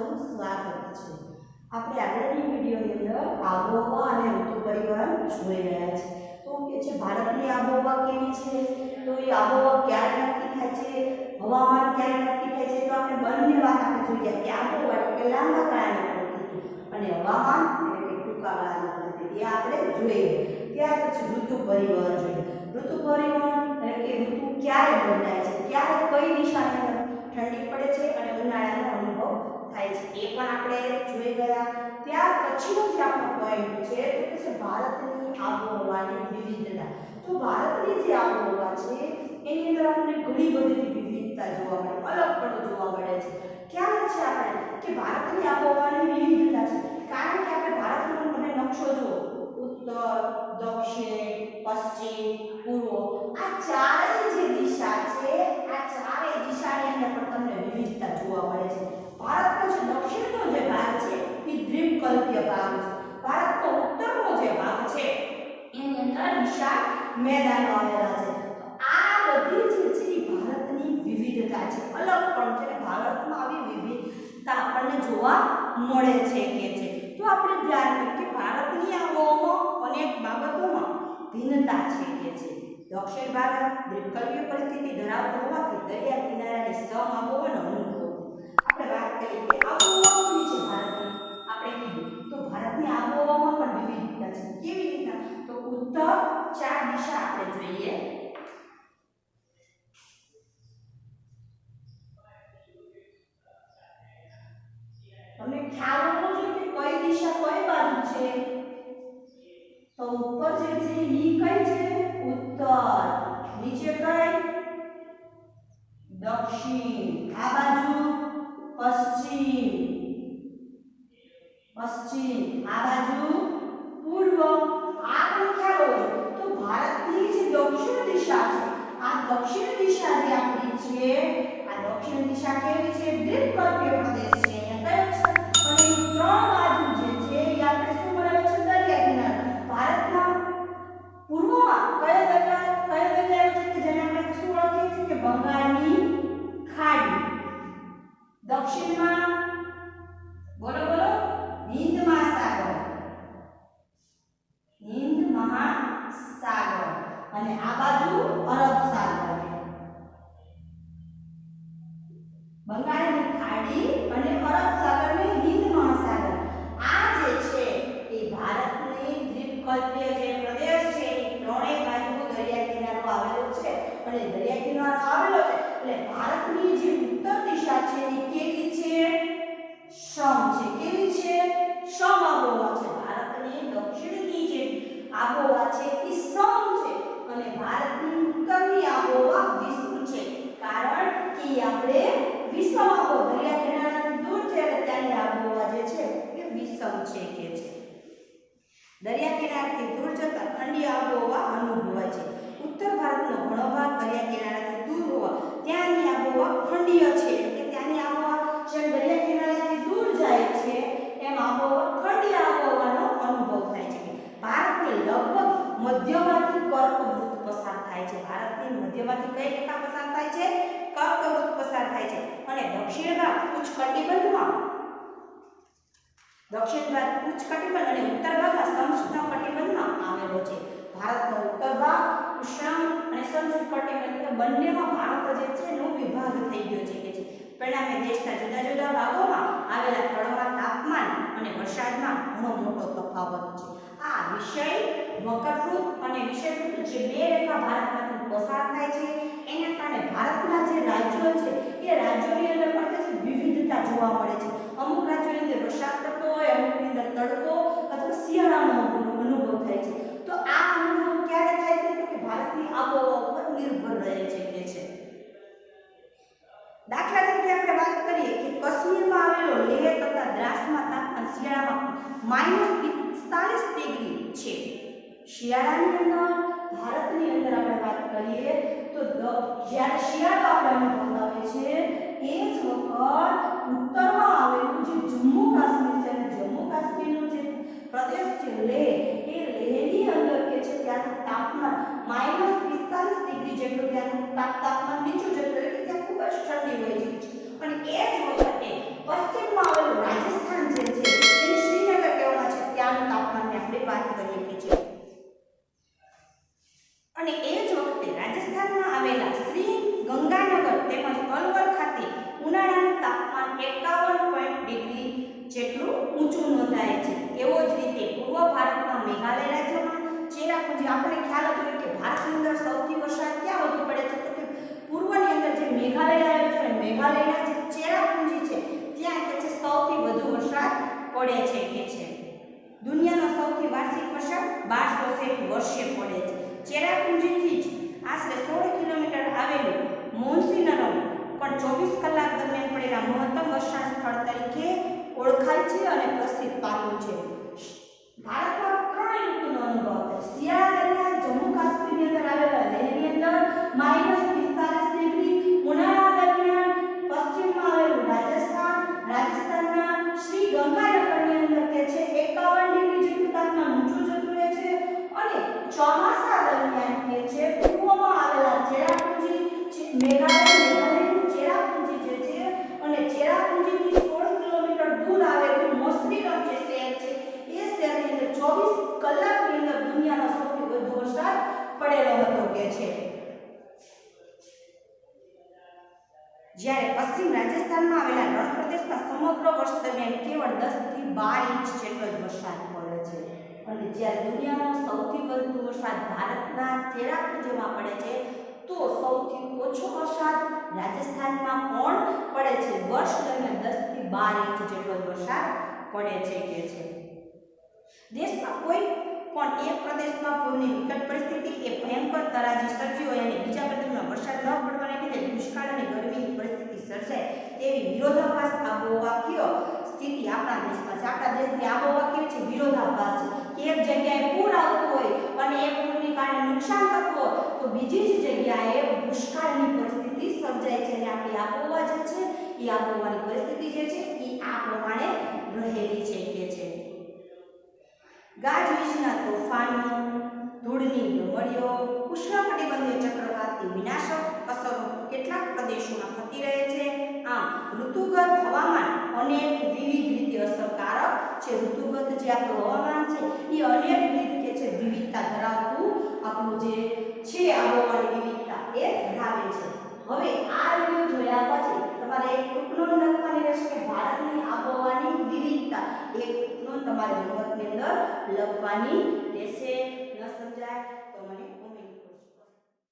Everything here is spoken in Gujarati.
સૌનું સ્વાગત છે. આપણે આગળની વિડીયોની અંદર આબોહવા અને ઋતુ પરિવર્તન જોઈ રહ્યા છે. તો કે છે, ભારતની આબોહવા કેવી છે? તો એ આબોહવા ક્યારે નક્કી થાય છે? હવામાન ક્યારે નક્કી થાય છે? તો આપણે બંને વાત આપણે જોઈએ કે આબોહવા એટલે લાંબા ગાળાની પ્રકૃતિ અને હવામાન એટલે ટૂંકા ગાળાની પ્રકૃતિ એ આપણે જોઈએ. ત્યાર પછી ઋતુ પરિવર્તન જોઈએ. ઋતુ પરિવર્તન એટલે કે ઋતુ ક્યારે બદલાય છે? ક્યારે કઈ દિશાની અંદર ઠંડી પડે છે? અને ઉનાળાનો અનુભવ થાય છે. એ પણ આપણે જોઈ ગયા. ત્યાર પછીનો જે આપણો પોઈન્ટ છે, તો કે છે ભારતની આબોહવાની વિવિધતા. તો ભારતની જે આબોહવા છે, એની અંદર આપણને ઘણી બધી વિવિધતા જોવા મળે, અલગ પણ જોવા મળે છે. ક્યાં છે આપણે? કે ભારતની આબોહવાની વિવિધતા છે. કારણ કે આપણે ભારતનો તમે નકશો જુઓ. ઉત્તર, દક્ષિણ, પશ્ચિમ, પૂર્વ, આ ચારેય જે દિશા છે, આ ચારેય દિશાની અંદર પણ તમને વિવિધતા જોવા મળે છે ભારતનો જે દક્ષિણનો જે ભાગ છે એ દ્વીપકલ્પીય ભાગ છે ભારતનો ઉત્તરનો જે ભાગ છે, એની અંદર વિશાળ મેદાનો આવેલા છે. આ બધી જે છે ભારતની વિવિધતા છે. અલગ પણ છે ભારતમાં આવી વિવિધતા આપણને જોવા મળે છે કે છે. તો આપણે ધ્યાન કે ભારતની આબોહવામાં અનેક બાબતોમાં ભિન્નતા છે કે છે. દક્ષિણ ભારત દ્વીપકલ્પીય પરિસ્થિતિ ધરાવતો હોવાથી દરિયા કિનારાની સમ આબોહવાનો અનુભવ. આપણે વાત કરીએ કે આબોહવા આપણે કીધું. તો ભારતની આબોહવામાં પણ વિવિધતા છે. કેવી રીતના? તો ઉત્તર ચાર દિશા આપણે જોઈએ. તમને ખ્યાલ હોવો જોઈએ કે કઈ દિશા કઈ બાજુ છે? તો ઉપર જે છે ઈ કઈ છે? ઉત્તર. નીચે કઈ? દક્ષિણ. આ બાજુ પશ્ચિમ. પશ્ચિમ આ બાજુ પૂર્વ આ પણ ખ્યાલ હોવો જોઈએ. તો ભારતની જે દક્ષિણ દિશા છે, આ દક્ષિણ દિશા જે આપણી છે, આ દક્ષિણ દિશા કેવી છે અને આ બાજુ અરબ સાગર બંગાળની ખાડી અને અરબ સાગરને હિન્દ મહાસાગર. આ જે છે એ ભારતની દ્વીપકલ્પીય જે પ્રદેશ છે, એ ત્રણેય બાજુ દરિયા કિનારો આવેલો છે અને દરિયા કિનારો આવેલો છે એટલે ભારતની જે ઉત્તર દિશા છે એ કેવી છે? સમ છે. કેવી છે? સમ આબોહવા છે. ભારતની દક્ષિણની જે આબોહવા છે એ સમ છે અને ભારતની ઉત્તરની આબોહવા વિષમ છે કારણ કે આપણે વિષમ આબોહવા દરિયા કિનારાથી દૂર છે એટલે ત્યાંની આબોહવા જે છે એ વિષમ છે કે છે દરિયા કિનારાથી દૂર જતા ઠંડી આબોહવા અનુભવાય છે ઉત્તર ભારતનો ઘણો ભાગ દરિયા કિનારાથી દૂર હોવા ત્યાંની આબોહવા ઠંડીય છે એટલે કે ત્યાંની આબોહવા જેમ દરિયા કિનારાથી દૂર જાય છે એમ આબોહવા ઠંડી આબોહવાનો અનુભવ થાય છે ભારતની લગભગ મધ્યમાંથી કર્કવૃત પસાર થાય છે ભારતની મધ્યમાંથી કઈ રેખા પસાર થાય છે કર્કવૃત પસાર થાય છે અને દક્ષિણ ભાગ ઉચ્ચકટિબંધમાં દક્ષિણ ભાગ ઉચ્ચકટિબંધ અને ઉત્તર ભાગ સમશીતોષ્ણ કટિબંધમાં આવેલો છે. ભારતનો ઉત્તર ભાગ, ઉષ્ણ અને કટિબંધ બંનેમાં ભારત જે છે એનો વિભાગ થઈ ગયો છે કે છે પરિણામે દેશના જુદા જુદા ભાગોમાં આવેલા સ્થળોમાં તાપમાન અને વરસાદમાં ઘણો મોટો તફાવત છે. આ વિષય વક્રવૃત અને વિષયવૃત જે બે રેખા ભારતમાંથી પસાર થાય છે, એના કારણે ભારતના જે રાજ્યો છે, એ રાજ્યોની અંદર પણ તે વિવિધતા જોવા મળે છે. અમુક રાજ્યોની અંદર વરસાદ પડતો હોય અમુકની અંદર તડકો અથવા શિયાળાનો અનુભવ થાય છે. તો આ અનુભવ ક્યારે થાય છે? કે ભારતની આબોહવા ઉપર નિર્ભર રહે છે કે છે. દાખલા તરીકે આપણે વાત કરીએ કે કશ્મીરમાં આવેલો લેહ તથા દ્રાસમાં તાપમાન શિયાળામાં માઇનસ પિસ્તાલીસ ડિગ્રી છે. શિયાળાની અંદર, ભારતની અંદર આપણે વાત કરીએ તો જ્યારે શિયાળો આપણે અનુભવાવે છે, એ જ વખત જમ્મુ કાશ્મીર છે. જમ્મુ કાશ્મીરનો જે પ્રદેશ છે લેહ એ લેહની અંદર કે છે ત્યાંનું તાપમાન માઇનસ પિસ્તાલીસ ડિગ્રી જેટલું ત્યાંનું તાપ- તાપમાન નીચું જતું એટલે કે ત્યાં ખૂબ જ ઠંડી હોય છે અને એ જ વખતે પશ્ચિમમાં ઓછું નોંધાય છે એવો જ રીતે પૂર્વ ભારતમાં મેઘાલય રાજ્યમાં ચેરાપુંજી આપણે ખ્યાલ હતો કે ભારતની અંદર સૌથી વરસાદ ક્યાં વધુ પડે છે તો કે પૂર્વની અંદર જે મેઘાલય આવેલું છે મેઘાલયના જે ચેરાપુંજી છે, ત્યાં કે છે સૌથી વધુ વરસાદ પડે છે કે છે. દુનિયાનો સૌથી વાર્ષિક વરસાદ બારસો સેન્ટ વર્ષે પડે છે. ચેરાપુંજીથી જ આશરે સોળ કિલોમીટર આવેલું મોન્સિનરમ પણ ચોવીસ કલાક દરમિયાન પડેલા મહત્તમ વરસાદ સ્થળ તરીકે ઓળખાય છે અને પ્રસિદ્ધ પામ્યું છે ભારતમાં ત્રણ ઋતુનો અનુભવ થાય શિયાળા દરમિયાન જમ્મુ કાશ્મીરની અંદર આવેલા લેહની અંદર માઇનસ પિસ્તાલીસ ડિગ્રી ઉનાળા દરમિયાન પશ્ચિમમાં આવેલું રાજસ્થાન રાજસ્થાનના શ્રી ગંગાનગરની અંદર કે છે એકાવન ડિગ્રી જેટલું તાપમાન ઊંચું જતું રહે છે અને ચોમાસા દરમિયાન કે છે પૂર્વમાં આવેલા ચેરાપુંજી છે મેઘાલય મેઘાલયનું ચેરાપુંજી જે છે અને ચેરાપુંજીથી સોળ કિલોમીટર દૂર આવેલું મોસરીરમ જે શહેર છે એ શહેરની અંદર ચોવીસ કલાકની અંદર દુનિયાનો સૌથી વધુ વરસાદ પડેલો હતો કે છે જ્યારે પશ્ચિમ રાજસ્થાનમાં આવેલા રણ પ્રદેશમાં સમગ્ર વર્ષ દરમિયાન કેવળ 10 થી બાર ઇંચ જેટલો જ વરસાદ પડે છે. અને જ્યારે દુનિયાનો સૌથી વધુ વરસાદ ભારતના ચેરાપુંજીમાં પડે છે, તો સૌથી ઓછો વરસાદ રાજસ્થાનમાં પણ પડે છે. વર્ષ દરમિયાન દસથી બાર ઇંચ જેટલો જ વરસાદ પડે છે કે છે. દેશમાં કોઈ પણ એક પ્રદેશમાં પૂરની વિકટ પરિસ્થિતિ, એ ભયંકર તરાજી સર્જી હોય અને બીજા પ્રદેશમાં વરસાદ ન પડવાને લીધે દુષ્કાળ અને ગરમીની પરિસ્થિતિ સર્જાય તેવી વિરોધાભાસ આબોહવા કયો સ્થિતિ આપણા દેશમાં છે. આપણા દેશની આબોહવા કેવી છે વિરોધાભાસ છે. એક જગ્યાએ પૂર આવતું હોય અને એ પૂરને કારણે નુકસાન થતું હોય, તો બીજી જ જગ્યાએ દુષ્કાળની પરિસ્થિતિ સર્જાય છે અને આપણી આબોહવા જે છે, એ આબોહવાની પરિસ્થિતિ જે છે, એ આ પ્રમાણે રહેલી છે કે છે. ગાજવીજના તોફાનો ધૂળની ડમરીઓ ઉષ્ણકટિબંધીય ચક્રવાતની વિનાશક અસરો કેટલાક પ્રદેશોમાં થતી રહે છે. આમ, ઋતુગત હવામાન અનેક વિવિધ રીતે અસરકારક છે. ઋતુગત જે આપણું હવામાન છે, એ અનેક રીતે છે વિવિધતા ધરાવતું આપણું જે છે આબોહવાની વિવિધતા એ ધરાવે છે. હવે આ વીડિયો જોયા પછી તમારે એક ટૂંકનો લખવાની રહેશે કે ભારતની આબોહવાની વિવિધતા એક તમારે હોમવર્કની અંદર લખવાની રહેશે. ન સમજાય